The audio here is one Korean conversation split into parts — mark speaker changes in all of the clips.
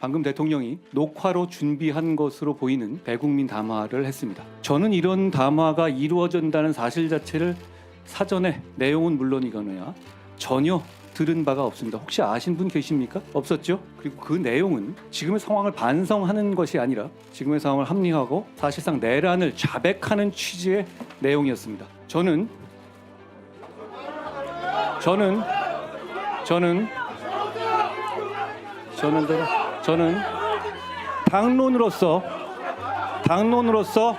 Speaker 1: 방금 대통령이 녹화로 준비한 것으로 보이는 배국민 담화를 했습니다. 저는 이런 담화가 이루어진다는 사실 자체를 사전에 내용은 물론이거나 전혀 들은 바가 없습니다. 혹시 아신 분 계십니까? 없었죠? 그리고 그 내용은 지금의 상황을 반성하는 것이 아니라 지금의 상황을 합리화하고 사실상 내란을 자백하는 취지의 내용이었습니다. 저는 저는 저는 저는 저는 당론으로서 당론으로서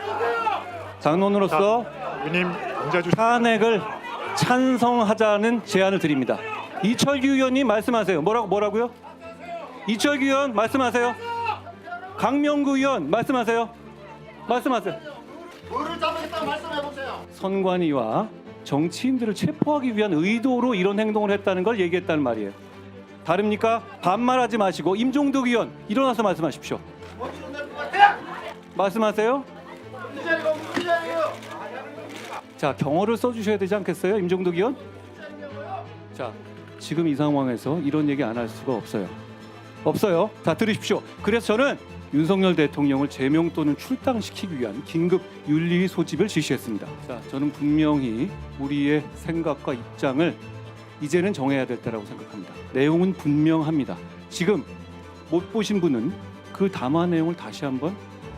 Speaker 1: 당론으로서
Speaker 2: 의원님 주
Speaker 1: 탄핵을 찬성하자는 제안을 드립니다. 이철규 의원님 말씀하세요. 뭐라고 뭐라고요? 이철규 의원 말씀하세요. 강명구 의원 말씀하세요. 말씀하세요.
Speaker 3: 뭐를 잘못했다고 말씀해 보세요.
Speaker 1: 선관위와 정치인들을 체포하기 위한 의도로 이런 행동을 했다는 걸 얘기했다는 말이에요. 다릅니까? 반말하지 마시고 임종덕 의원 일어나서 말씀하십시오.
Speaker 3: 말씀하세요.
Speaker 1: 자 경어를 써주셔야 되지 않겠어요, 임종덕 의원? 자 지금 이 상황에서 이런 얘기 안 할 수가 없어요. 없어요. 자 들으십시오. 그래서 저는 윤석열 대통령을 제명 또는 출당시키기 위한 긴급 윤리 소집을 지시했습니다. 자 저는 분명히 우리의 생각과 입장을 이제는 정해야 될 때라고 생각합니다. 내용은 분명합니다. 지금 못 보신 분은 그 담화 내용을 다시 한번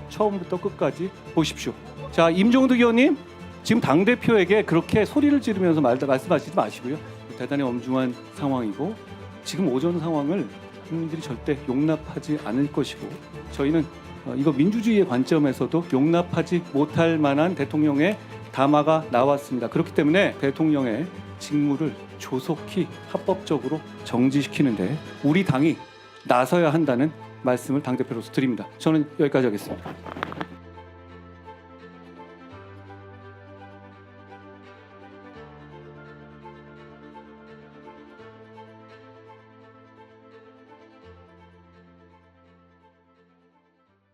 Speaker 1: 처음부터 끝까지 보십시오. 자 임종득 의원님 지금 당 대표에게 그렇게 소리를 지르면서 말, 말씀하시지 마시고요. 대단히 엄중한 상황이고 지금 오전 상황을 국민들이 절대 용납하지 않을 것이고 저희는 어, 이거 민주주의의 관점에서도 용납하지 못할 만한 대통령의 담화가 나왔습니다. 그렇기 때문에 대통령의 직무를 조속히 합법적으로 정지시키는 데 우리 당이 나서야 한다는 말씀을 당 대표로서 드립니다. 저는 여기까지 하겠습니다.